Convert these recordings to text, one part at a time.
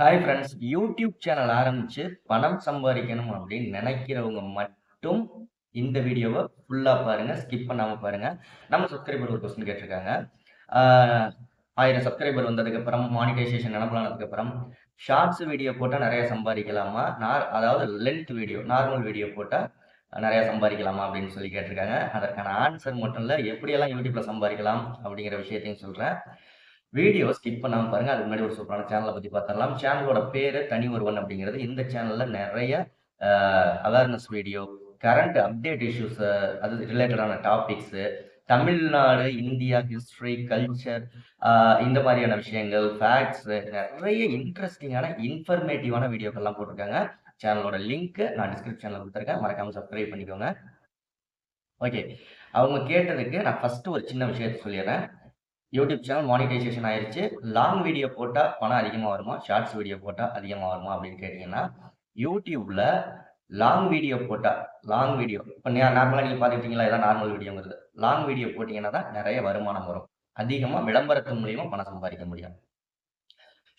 Hi friends YouTube channel ஆரம்பித்து பணம் சம்பாதிக்கணும் அப்படின்னு நினைக்கிறவங்க மட்டும் இந்த வீடியோவை ஃபுல்லாக பாருங்கள் ஸ்கிப் பண்ணாமல் பாருங்கள் நம்ம சப்ஸ்கிரைபர் ஒரு கொஸ்டின் கேட்டிருக்காங்க. ஆயிரம் சப்ஸ்கிரைபர் வந்ததுக்கப்புறம் மானிட்டைசேஷன் நினப்பலானதுக்கப்புறம் ஷார்ட்ஸ் வீடியோ போட்டால் நிறையா சம்பாதிக்கலாமா? நார் அதாவது லென்த் வீடியோ நார்மல் வீடியோ போட்டால் நிறையா சம்பாதிக்கலாமா அப்படின்னு சொல்லி கேட்டிருக்காங்க. அதற்கான ஆன்சர் மட்டும் இல்லை எப்படியெல்லாம் யூடியூப்பில் சம்பாதிக்கலாம் அப்படிங்கிற விஷயத்தையும் சொல்கிறேன் வீடியோ ஸ்கிப் பண்ணாமல் பாருங்க. அதுக்கு முன்னாடி ஒரு சூப்பரான சேனலை பற்றி பார்த்துடலாம். சேனலோட பேர் தனி ஒருவன் அப்படிங்கிறது. இந்த சேனலில் நிறைய awareness video current update issues அது ரிலேட்டடான topics Tamil Nadu India history culture இந்த மாதிரியான விஷயங்கள் ஃபேக்ட்ஸ் நிறைய இன்ட்ரெஸ்டிங்கான இன்ஃபர்மேட்டிவான வீடியோக்கள்லாம் போட்டிருக்காங்க. சேனலோட லிங்க் நான் டிஸ்கிரிப்ஷனில் கொடுத்துருக்கேன். மறக்காமல் சப்ஸ்கிரைப் பண்ணிக்கோங்க. ஓகே அவங்க கேட்டதுக்கு நான் ஃபஸ்ட்டு ஒரு சின்ன விஷயத்த சொல்லிடுறேன். யூடியூப் சேனல் மானிட்டைசேஷன் ஆயிடுச்சு லாங் வீடியோ போட்டால் பணம் அதிகமாக வருமா? ஷார்ட்ஸ் வீடியோ போட்டால் அதிகமாக வருமா? அப்படின்னு கேட்டிங்கன்னா யூடியூப்பில் லாங் வீடியோ போட்டால் லாங் வீடியோ இப்போ நார்மலாக நீங்கள் பார்த்துக்கிட்டீங்களா? இதான் நார்மல் வீடியோங்கிறது லாங் வீடியோ போட்டிங்கன்னா தான் நிறைய வருமானம் வரும். அதிகமாக விளம்பரத்தின் மூலியமாக பணம் சம்பாதிக்க முடியும்.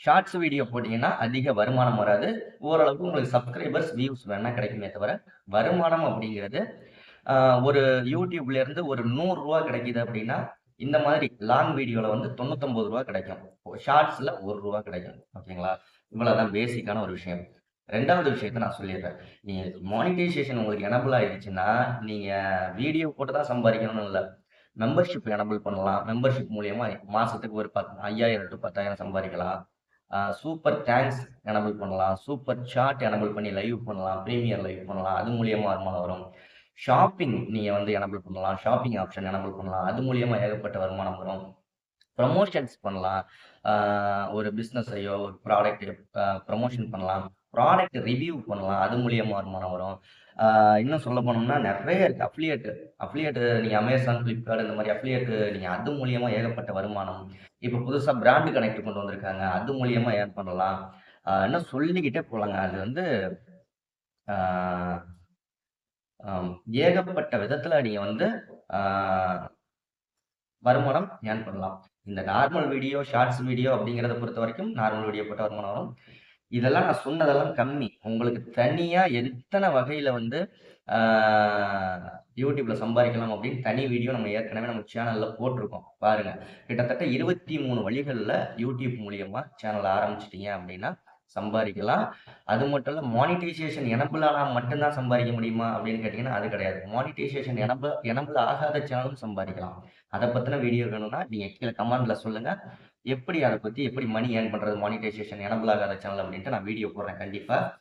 ஷார்ட்ஸ் வீடியோ போட்டிங்கன்னா அதிக வருமானம் வராது. ஓரளவுக்கு உங்களுக்கு சப்ஸ்கிரைபர்ஸ் வியூஸ் வேணால் கிடைக்குமே தவிர வருமானம் அப்படிங்கிறது ஒரு யூடியூப்லேருந்து ஒரு நூறுரூவா கிடைக்கிது அப்படின்னா இந்த மாதிரி லாங் வீடியோவில் வந்து தொண்ணூத்தொம்பது ரூபா கிடைக்கும். ஷார்ட்ஸில் ஒரு ரூபா கிடைக்கும். ஓகேங்களா இவ்வளோதான் பேசிக்கான ஒரு விஷயம். ரெண்டாவது விஷயத்த நான் சொல்லிடுறேன். நீங்கள் மானிட்டைசேஷன் உங்களுக்கு எனபிள் ஆயிடுச்சுன்னா நீங்கள் வீடியோ போட்டு தான் சம்பாதிக்கணும்னு இல்லை. மெம்பர்ஷிப் எனபிள் பண்ணலாம். மெம்பர்ஷிப் மூலியமா மாதத்துக்கு ஒரு பத் ஐயாயிரம் டு பத்தாயிரம் சம்பாதிக்கலாம். சூப்பர் தேங்க்ஸ் எனபிள் பண்ணலாம். சூப்பர் சாட் எனபிள் பண்ணி லைவ் பண்ணலாம். ப்ரீமியர் லைவ் பண்ணலாம். அது மூலியமாக வருமானம் வரும். ஷாப்பிங் நீங்கள் வந்து எனபிள் பண்ணலாம். ஷாப்பிங் ஆப்ஷன் எனபிள் பண்ணலாம். அது மூலியமாக ஏகப்பட்ட வருமானம் வரும். ப்ரமோஷன்ஸ் பண்ணலாம். ஒரு பிஸ்னஸையோ ஒரு ப்ராடக்ட் ப்ரமோஷன் பண்ணலாம். ப்ராடக்ட் ரிவ்யூ பண்ணலாம். அது மூலியமாக வருமானம் வரும். இன்னும் சொல்ல போனோம்னா நிறைய இருக்குது அஃப்லியேட்டு அஃப்லியேட்டு நீங்கள் அமேசான் ஃப்ளிப்கார்ட் இந்த மாதிரி அஃப்லியேட்டு நீங்கள் அது மூலியமாக ஏகப்பட்ட வருமானம். இப்போ புதுசாக பிராண்டு கனெக்ட் கொண்டு வந்திருக்காங்க. அது மூலியமாக ஏர்ன் பண்ணலாம். இன்னும் சொல்லிக்கிட்டே போகலாங்க. அது வந்து ஏகப்பட்ட விதத்துல நீங்க வந்து வருமானம் ஏன் பண்ணலாம். இந்த நார்மல் வீடியோ ஷார்ட்ஸ் வீடியோ அப்படிங்கிறத பொறுத்த வரைக்கும் நார்மல் வீடியோ போட்ட வருமானம் வரும். இதெல்லாம் நான் சொன்னதெல்லாம் கம்மி. உங்களுக்கு தனியா எத்தனை வகையில வந்து யூடியூப்ல சம்பாதிக்கலாம் அப்படின்னு தனி வீடியோ நம்ம ஏற்கனவே நம்ம சேனல்ல போட்டிருக்கோம். பாருங்க. கிட்டத்தட்ட இருபத்தி மூணு வழிகளில் யூடியூப் மூலியமா சேனல் ஆரம்பிச்சிட்டீங்க அப்படின்னா சம்பாதிக்கலாம். அது மட்டும் இல்லை மானிட்டைசேஷன் எனபிள் ஆனால் மட்டும்தான் சம்பாதிக்க முடியுமா அப்படின்னு கேட்டிங்கன்னா அது கிடையாது. மானிட்டைசேஷன் எனபிள் எனபிள் ஆகாத சேனலும் சம்பாதிக்கலாம். அதை பற்றின வீடியோ வேணும்னா நீங்கள் கீழே கமெண்டில் சொல்லுங்கள் எப்படி அதை பற்றி எப்படி மணி ஏர்ன் பண்ணுறது மானிட்டைசேஷன் எனபிள் ஆகாத சேனல் அப்படின்ட்டு நான் வீடியோ போடுறேன் கண்டிப்பாக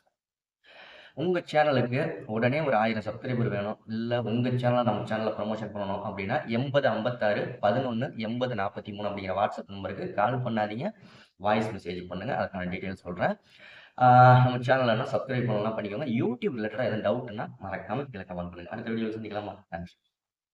உங்கள் சேனலுக்கு உடனே ஒரு ஆயிரம் சப்ஸ்கிரைபர் வேணும். இல்லை உங்கள் சேனலை நம்ம சேனலில் ப்ரொமோஷன் பண்ணணும் அப்படின்னா எண்பது ஐம்பத்தாறு பதினொன்று எண்பது நாற்பத்தி மூணு அப்படிங்கிற வாட்ஸ்அப் நம்பருக்கு கால் பண்ணாதீங்க. வாய்ஸ் மெசேஜ் பண்ணுங்கள் அதுக்கான டீட்டெயில்ஸ் சொல்கிறேன் நம்ம சேனலில் சப்ஸ்கிரைப் பண்ணலாம் பண்ணிக்கோங்க. யூடியூப் ரிலேட்டடாக எதுவும் டவுட்னா மறக்காமல் கீழே கமெண்ட் பண்ணுங்கள் அடுத்த வீடியோ சந்திக்கலாமா? தேங்க்ஸ்